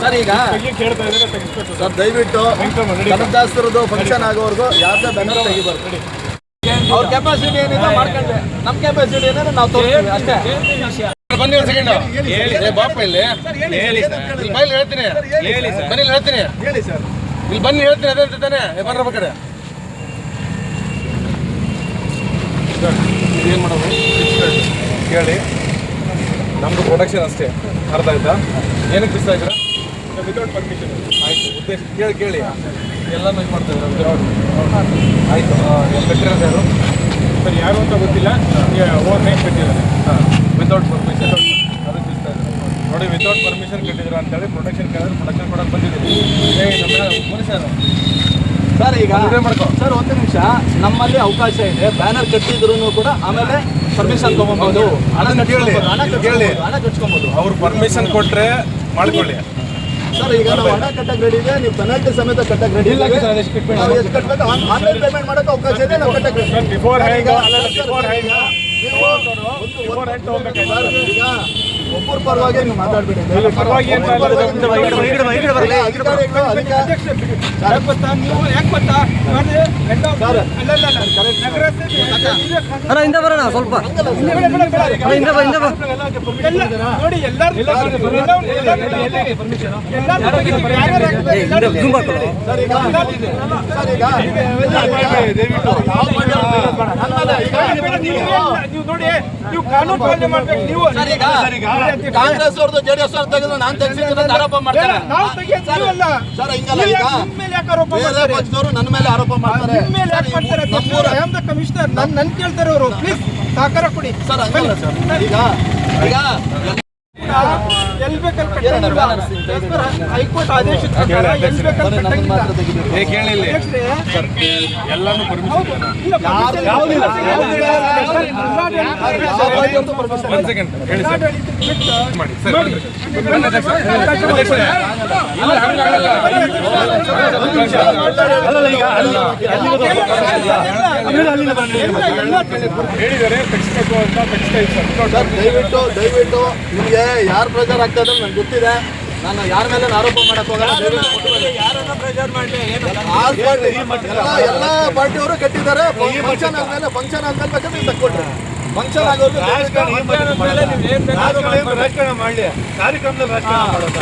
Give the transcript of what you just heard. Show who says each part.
Speaker 1: Sir ಈಗ sir ದಯವಿಟ್ಟು ಕನಕದಾಸರದು function ಆಗೋವರೆಗೂ ಯಾವ್ದೇ ಬೆನ್ನ ತೆಗಿಬಾರ್ದು ಅವ್ರ ಕೆಪಾಸಿಟಿ ಏನಿದೆ ಮಾಡ್ಕೊಂಡೆ ನಮ್ಮ ಕೆಪಾಸಿಟಿ ಏನಿದೆ ನಾವು ತೋರಿಸ್ತೀವಿ ಅಷ್ಟೇ
Speaker 2: ಬನ್ನಿ ಒಂದು ಸೆಕೆಂಡ್ ಹೇಳಿ ಬಾಪ ಇಲ್ಲಿ. ಹೇಳಿ ಸರ್. ಬೈಲ್ ಹೇಳ್ತೀನಿ. ಹೇಳಿ ಬನ್ನಿ ಹೇಳ್ತೀನಿ.
Speaker 1: ಹೇಳಿ ಸರ್.
Speaker 2: ಇಲ್ಲಿ ಬನ್ನಿ ಹೇಳ್ತೀನಿ ಅದೇ ಅಂತ ತಾನೆ. ಕಡೆ ಏನು ಮಾಡೋದು? ಕೇಳಿ. ನಮ್ದು ಪ್ರೊಡಕ್ಷನ್ ಅಷ್ಟೇ. ಅರ್ಥ ಆಯ್ತಾ? ಏನಕ್ಕೆ ಬಿಸ್ತಾ ಇದ್ದೀರಾ? ವಿತೌಟ್ ಪರ್ಮಿಷನ್ ಆಯ್ತು ಉದ್ದೇಶ ಕೇಳಿ ಕೇಳಿ. ಎಲ್ಲನೂ ಇದು ಮಾಡ್ತಾ ಇದ್ದಾರೆ ಆಯ್ತು ಕಟ್ಟಿರೋದು ಯಾರು?
Speaker 3: ಸರ್ ಯಾರು ಅಂತ ಗೊತ್ತಿಲ್ಲ. ಓವರ್ ನೈಟ್ ಕಟ್ಟಿದ್ದಾರೆ
Speaker 2: ವಿತೌಟ್ ಪರ್ಮಿಷನ್ ನೋಡಿ ವಿತೌಟ್ ಪರ್ಮಿಷನ್ ಕಟ್ಟಿದ್ರು ಅಂತೇಳಿ ಪ್ರೊಟೆಕ್ಷನ್ ಕೇಳಿದ್ರೆ ಪ್ರೊಟೆಕ್ಷನ್ ಕೊಡಕ್ಕೆ ಬಂದಿದ್ದೀವಿ.
Speaker 1: ಸರ್ ಈಗ
Speaker 2: ಮಾಡ್ಕೊ.
Speaker 1: ಸರ್ ಒಂದು ನಿಮಿಷ. ನಮ್ಮಲ್ಲಿ ಅವಕಾಶ ಇದೆ. ಬ್ಯಾನರ್ ಕಟ್ಟಿದ್ರು ಕೂಡ ಆಮೇಲೆ ಪರ್ಮಿಷನ್ ತೊಗೊಬೋದು. ಹಣ ಕಟ್ಟಿ ಹಣ. ಕಟ್ಸ್ಕೊಬೋದು,
Speaker 2: ಅವ್ರು ಪರ್ಮಿಷನ್ ಕೊಟ್ರೆ ಮಾಡ್ಕೊಳ್ಳಿ.
Speaker 1: ಸರ್ ಈಗ ನಾವು ಹಣ ಕಟ್ಟಕ್ಕೆ ರೆಡಿ ಇದೆ. ನೀವು ಪೆನಾಲ್ಟಿ ಸಮೇತ ಕಟ್ಟಕ್ಕೆ ರೆಡಿ
Speaker 3: ಇಲ್ಲ ಸರ್,
Speaker 1: ಎಷ್ಟು ಕಟ್ಟಬೇಕು ಆನ್ಲೈನ್ ಪೇಮೆಂಟ್ ಮಾಡೋಕೆ ಅವಕಾಶ ಇದೆ. ನಾವು ಕಟ್ಟಕ್ಕೆ ಬಿಫೋರ್ ನೀವು ಒಂದು-
Speaker 3: ತಗೊಬೇಕಾಯ್ತು.
Speaker 1: ಈಗ ಒಬ್ಬರ ಪರವಾಗಿ ನೀವು ಮಾತಾಡ್ಬೇಡಿ.
Speaker 4: ಅಣ್ಣ ಹಿಂದೆ ಬರೋಣ ಸ್ವಲ್ಪ. ಹಿಂದೆ ಬಾ ಹಿಂದೆ ಬಾ.
Speaker 3: ನೋಡಿ ಎಲ್ಲರೂ ನೀವು ನೋಡಿ ನೀವು ಕಾನೂನು ಪಾಲನೆ ಮಾಡ್ಬೇಕು ನೀವು
Speaker 1: ಸರ್ ಈಗ ಕಾಂಗ್ರೆಸ್ ಅವ್ರದ್ದು ಜೆಡಿಎಸ್ ಅವ್ರದ್ದು ತೆಗೆದು ನಾನು ತೆಗೆಸಿದ್ದೀನಿ ಅಂತ ಆರೋಪ ಮಾಡ್ತಾರೆ. ಸರ್, ಹಿಂಗಲ್ಲ ಈಗ ಬೇರೆ ಪಕ್ಷದವರು ನನ್ನ ಮೇಲೆ ಆರೋಪ ಮಾಡ್ತಾರೆ.
Speaker 3: ಕಮಿಷನರ್ ನನ್ ನನ್ ಕೇಳ್ತಾರೆ ಅವರು ಪ್ಲೀಸ್ ಸಹಕಾರ ಕೊಡಿ.
Speaker 1: ಸರ್ ಹಂಗಲ್ಲ ಸರ್. ಈಗ ಈಗ
Speaker 3: ಹೈಕೋರ್ಟ್ ಆದೇಶದ
Speaker 2: ಎಲ್ಲಾನು.
Speaker 3: ಇಲ್ಲ, permission
Speaker 1: ಯಾವುದಿಲ್ಲ.
Speaker 3: ಇಲ್ಲ.
Speaker 1: ಯಾವುದಿಲ್ಲ.
Speaker 3: ಸರ್, ಜಿಲ್ಲಾಡಳಿತ
Speaker 1: ಯಾವ ಪಾರ್ಟಿಯವ್ರದ್ದು permission
Speaker 2: ಒಂದ್ ಸೆಕೆಂಡ್ ಹೇಳಿ ಸರ್
Speaker 3: ಜಿಲ್ಲಾಡಳಿತ ಬಿಟ್ಟು
Speaker 2: ಮಾಡಿ ಸರ್
Speaker 3: ನೋಡಿ.
Speaker 2: ಬನ್ನಿ ಅಧ್ಯಕ್ಷ. ಅಧ್ಯಕ್ಷರೇ. ಇಲ್ಲ, ಹಂಗಾಗಲ್ಲ.
Speaker 3: ಹೇಳಿದ್ದಾರೆ ತೆಗಿಸ್ಬೇಕು ಅಂತ ತೆಗಿಸ್ತಾ
Speaker 1: ಸರ್ ದಯವಿಟ್ಟು ದಯವಿಟ್ಟು ನಿಮಗೆ ಯಾರು ಪ್ರೆಷರ್ ಆಗ್ತಾ ಇದ್ದಾರೆ ನಂಗೆ ಗೊತ್ತಿದೆ. ನಾನು ಯಾರ ಮೇಲೆ ಆರೋಪ ಮಾಡಕ್ ಹೋಗಲ್ಲ ಮುಟ್ಬೇಡಿ. ಆಲ್ ಪಾರ್ಟಿ ಎಲ್ಲ ಪಾರ್ಟಿಯವರು ಕಟ್ಟಿದ್ದಾರೆ. ಫಂಕ್ಷನ್ ಆದ್ಮೇಲೆ ಫಂಕ್ಷನ್ ಆದ್ಮೇಲೆ ಬೇಕಾದ್ರೆ ನೀವು ತಕ್ಕೊಡ್ರಿ ಫಂಕ್ಷನ್ ಆಗೋದು
Speaker 2: ರಾಜಕಾರಣ ಮಾಡಲಿ. ಕಾರ್ಯಕ್ರಮದಲ್ಲಿ ರಾಜಕಾರಣ ಮಾಡೋದು?